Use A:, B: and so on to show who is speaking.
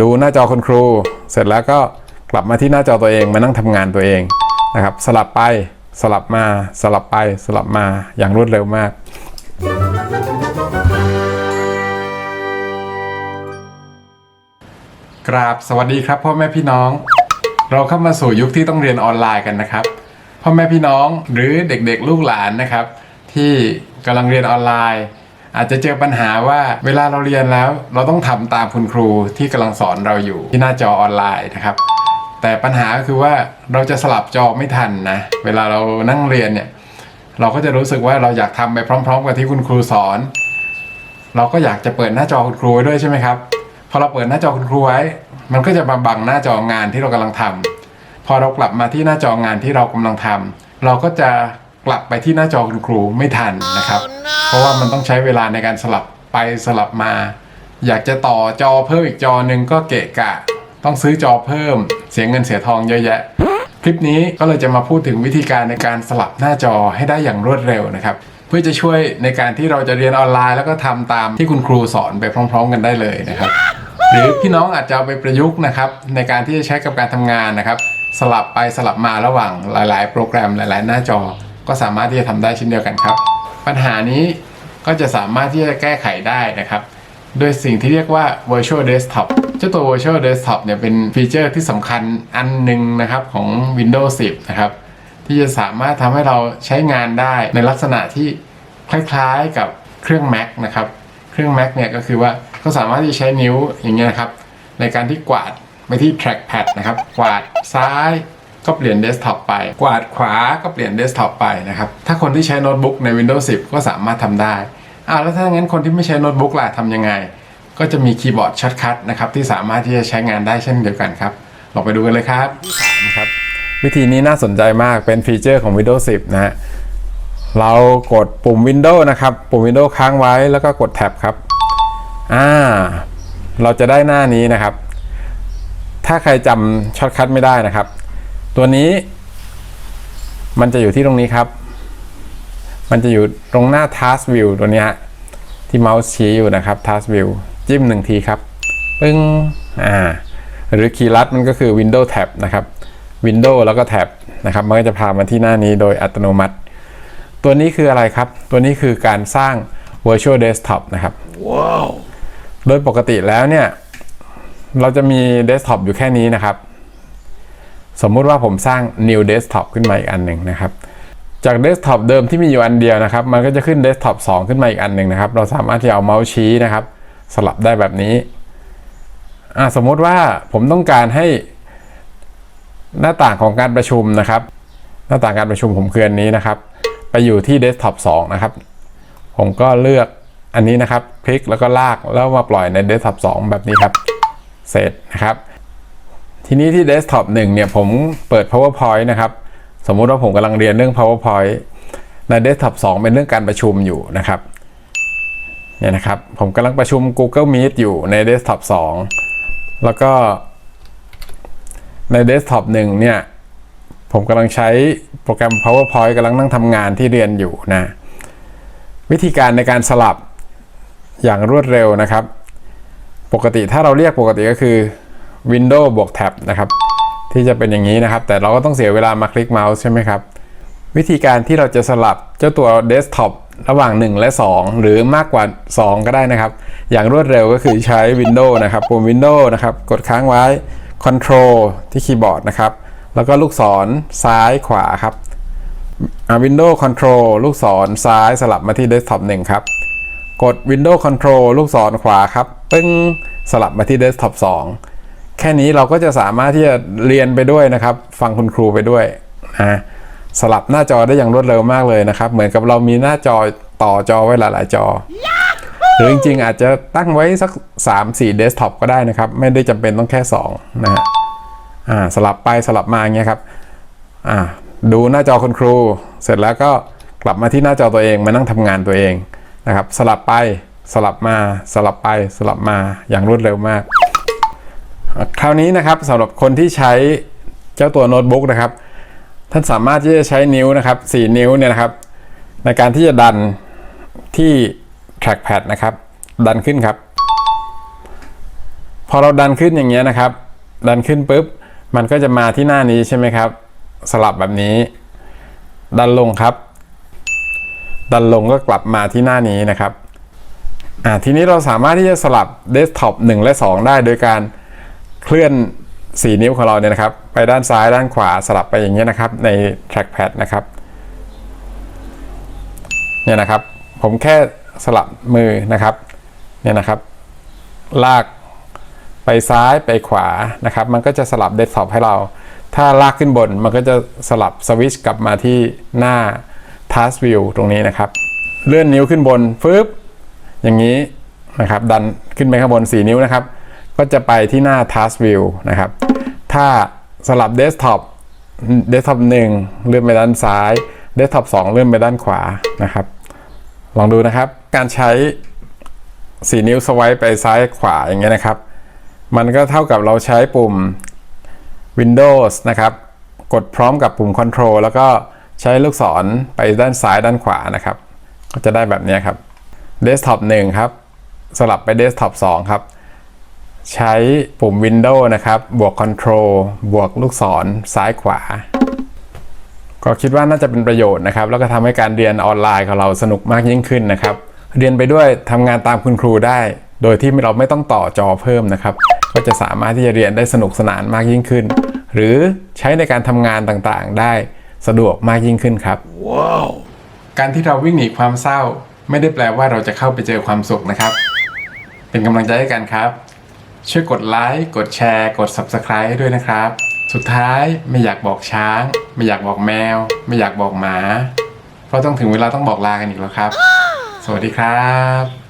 A: ดูหน้าจอคุณครู เสร็จแล้วก็กลับมาที่หน้าจอตัวเองมานั่งทำงานตัวเองนะครับสลับไปสลับมาสลับไปสลับมาอย่างรวดเร็วมาก กราบสวัสดีครับพ่อแม่พี่น้อง เราเข้ามาสู่ยุคที่ต้องเรียนออนไลน์กันนะครับพ่อแม่พี่น้องหรือเด็กๆลูกหลานนะครับ ที่กำลังเรียนออนไลน์ อาจจะเจอปัญหาว่าเวลาเราเรียนแล้ว เราต้องทำตามคุณครูที่กำลังสอนเราอยู่ที่หน้าจอออนไลน์นะครับแต่ปัญหาก็คือว่าเราจะสลับจอไม่ทันนะเวลาเรานั่งเรียนเนี่ยเราก็จะรู้สึกว่าเราอยากทำไปพร้อม ๆ กับที่คุณครูสอน เราก็อยากจะเปิดหน้าจอคุณครูไว้ด้วยใช่ไหมครับพอเราเปิดหน้าจอคุณครูไว้มันก็จะมาบังหน้าจองานที่เรากำลังทำพอเรากลับมาที่หน้าจองานที่เรากำลังทำเราก็จะ กลับไปที่หน้าจอคุณครูไม่ทันนะครับ เพราะว่ามันต้องใช้เวลาในการสลับไปสลับมา อยากจะต่อจอเพิ่มอีกจอหนึ่งก็เกะกะ ต้องซื้อจอเพิ่ม เสียเงินเสียทองเยอะแยะ คลิปนี้ก็เลยจะมาพูดถึงวิธีการในการสลับหน้าจอให้ได้อย่างรวดเร็วนะครับ เพื่อจะช่วยในการที่เราจะเรียนออนไลน์ แล้วก็ทำตามที่คุณครูสอนไปพร้อม ๆ กันได้เลยนะครับ หรือพี่น้องอาจจะเอาไปประยุกต์นะครับในการที่จะใช้กับการทำงานนะครับ สลับไปสลับมาระหว่างหลาย ๆ โปรแกรมหลาย ๆ หน้าจอ ก็สามารถที่จะทำได้เช่นเดียวกันครับ ปัญหานี้ก็จะสามารถที่จะแก้ไขได้นะครับด้วยสิ่งที่เรียกว่า virtual desktop เจ้าตัว virtual desktop เนี่ยเป็นฟีเจอร์ที่สำคัญอันหนึ่งนะครับของ Windows 10 นะครับ ที่จะสามารถทำให้เราใช้งานได้ในลักษณะที่คล้ายๆกับเครื่อง Mac นะครับ เครื่อง Mac เนี่ยก็คือว่าก็สามารถที่จะใช้นิ้วอย่างเงี้ยนะครับ ในการที่กวาดไปที่ trackpad นะครับ กวาดซ้าย ก็เปลี่ยนเดสก์ท็อปไป กวาดขวาก็เปลี่ยนเดสก์ท็อปไปนะครับ ถ้าคนที่ใช้โน้ตบุ๊กใน Windows 10 ก็สามารถทำได้อ่าแล้วถ้างั้นคนที่ไม่ใช้โน้ตบุ๊กล่ะทำยังไง ก็จะมีคีย์บอร์ดช็อตคัทนะครับที่สามารถที่จะใช้งานได้เช่นเดียวกันครับลองไปดูกันเลยครับที่สามครับวิธีนี้น่าสนใจมากเป็นฟีเจอร์ของ Windows 10 นะฮะเรากดปุ่ม Windows นะครับ ปุ่ม Windows ค้างไว้แล้วก็กดแท็บครับอ่าเราจะได้หน้านี้นะครับ ถ้าใครจำช็อตคัทไม่ได้นะครับ ตัวนี้ มันจะอยู่ที่ตรงนี้ครับ มันจะอยู่ตรงหน้า Task View ตัวนี้ฮะที่เมาส์ชี้อยู่นะครับ Task View จิ้มหนึ่งทีครับ ปึ้งอ่าหรือคีย์ลัดมันก็คือ Windows Tab นะครับ Windows แล้วก็แท็บนะครับมันก็จะพามาที่หน้านี้โดยอัตโนมัติ ตัวนี้คืออะไรครับ ตัวนี้คือการสร้าง virtual desktop นะครับโดยปกติแล้วเนี่ย เราจะมี desktop อยู่แค่นี้นะครับ สมมุติว่าผมสร้าง new desktop ขึ้นมาอีกอันหนึ่งนะครับ จาก desktop เดิมที่มีอยู่อันเดียวนะครับ มันก็จะขึ้น desktop 2ขึ้นมาอีกอันหนึ่งนะครับ เราสามารถที่เอาเมาส์ชี้นะครับ สลับได้แบบนี้สมมุติว่าผมต้องการให้หน้าต่างของการประชุมนะครับ หน้าต่างการประชุมผมคืออันนี้นะครับ ไปอยู่ที่ desktop 2นะครับ ผมก็เลือกอันนี้นะครับ คลิกแล้วก็ลากแล้วมาปล่อยใน desktop 2แบบนี้ครับ เสร็จนะครับ ทีนี้ที่ desktop 1เนี่ยผมเปิด powerpoint นะครับ สมมุติว่าผมกำลังเรียนเรื่อง powerpoint ใน desktop 2 เป็นเรื่องการประชุมอยู่นะครับเนี่ยนะครับ ผมกำลังประชุม Google Meet อยู่ใน desktop 2 แล้วก็ในเดสก์ท็อปหนึ่งเนี่ยผมกำลังใช้โปรแกรม PowerPoint กำลังนั่งทำงานที่เรียนอยู่นะ วิธีการในการสลับอย่างรวดเร็วนะครับ ปกติถ้าเราเรียกปกติก็คือ Windows บวก Tab นะครับ ที่จะเป็นอย่างนี้นะครับ แต่เราก็ต้องเสียเวลามาคลิกเมาส์ใช่ไหมครับ วิธีการที่เราจะสลับเจ้าตัวเดสก์ท็อประหว่าง 1 และ 2 หรือมากกว่า 2 ก็ได้นะครับ อย่างรวดเร็วก็คือใช้ Windows นะครับปุ่ม Windows นะครับ กดค้างไว้ Control ที่คีย์บอร์ดนะครับ แล้วก็ลูกศรซ้ายขวาครับอา Windows Control ลูกศรซ้ายสลับมาที่ Desktop 1 ครับ กด Windows Control ลูกศรขวาครับ ปึ้ง สลับมาที่ Desktop 2 ค่นี้เราก็จะสามารถที่จะเรียนไปด้วยนะครับ ฟังคุณครูไปด้วยนะสลับหน้าจอได้อย่างรวดเร็วมากเลยนะครับ เหมือนกับเรามีหน้าจอต่อจอไว้หลาย ๆ จอ หรือจริง ๆ อาจจะตั้งไว้สัก 3-4 desktop ก็ได้นะครับ ไม่ได้จำเป็นต้องแค่ 2 นะฮะอ่าสลับไปสลับมาเงี้ยครับอ่าดูหน้าจอคุณครู เสร็จแล้วก็กลับมาที่หน้าจอตัวเองมานั่งทำงานตัวเองนะครับ สลับไปสลับมาสลับไปสลับมาอย่างรวดเร็วมาก คราวนี้นะครับสำหรับคนที่ใช้เจ้าตัวโน้ตบุ๊กนะครับ ท่านสามารถที่จะใช้นิ้วนะครับ 4 นิ้วเนี่ยนะครับ ในการที่จะดันที่ trackpad นะครับ ดันขึ้นครับพออเราดันขึ้นอย่างเงี้ยนะครับ ดันขึ้นปุ๊บ มันก็จะมาที่หน้านี้ใช่ไหมครับ สลับแบบนี้ ดันลงครับ ดันลงก็กลับมาที่หน้านี้นะครับอ่าทีนี้เราสามารถที่จะสลับเดสก์ท็อป1และ 2 ได้โดยการ เคลื่อน 4 นิ้วของเราเนี่ยนะครับ ไปด้านซ้ายด้านขวาสลับไปอย่างเงี้ยนะครับ ใน trackpad นะครับเนี่ยนะครับ ผมแค่สลับมือนะครับเนี่ยนะครับ ลากไปซ้ายไปขวานะครับ มันก็จะสลับเดสก์ท็อปให้เรา ถ้าลากขึ้นบนมันก็จะสลับสวิชกลับมาที่หน้า Task View ตรงนี้นะครับ เลื่อนนิ้วขึ้นบนฟึบอย่างนี้นะครับ ดันขึ้นไปข้างบน 4 นิ้วนะครับ ก็จะไปที่หน้า Task View นะครับ ถ้าสลับเดสก์ท็อปเดสก์ท็อป1เลื่อนไปด้านซ้ายเดสก์ท็อป2เลื่อนไปด้านขวานะครับ ลองดูนะครับ การใช้ 4 นิ้วสไวป์ไปซ้ายขวาอย่างเงี้ยนะครับ มันก็เท่ากับเราใช้ปุ่ม Windows นะครับ กดพร้อมกับปุ่ม Control แล้วก็ใช้ลูกศรไปด้านซ้ายด้านขวานะครับ ก็จะได้แบบนี้ครับ Desktop 1 ครับ สลับไป Desktop 2 ครับ ใช้ปุ่ม Windows นะครับ บวก Control บวกลูกศรซ้ายขวา ก็คิดว่าน่าจะเป็นประโยชน์นะครับ แล้วก็ทำให้การเรียนออนไลน์ของเราสนุกมากยิ่งขึ้นนะครับ เรียนไปด้วยทำงานตามคุณครูได้ โดยที่เราไม่ต้องต่อจอเพิ่มนะครับ ก็จะสามารถที่จะเรียนได้สนุกสนานมากยิ่งขึ้น หรือใช้ในการทำงานต่างๆ ได้สะดวกมากยิ่งขึ้นครับการที่เราวิ่งหนีความเศร้า ไม่ได้แปลว่าเราจะเข้าไปเจอความสุขนะครับ เป็นกำลังใจให้กันครับ ช่วยกดไลค์กดแชร์ กด Subscribe ด้วยนะครับ สุดท้ายไม่อยากบอกช้าง ไม่อยากบอกแมว ไม่อยากบอกหมา เพราะต้องถึงเวลาต้องบอกลากันอีกแล้วครับ สวัสดีครับ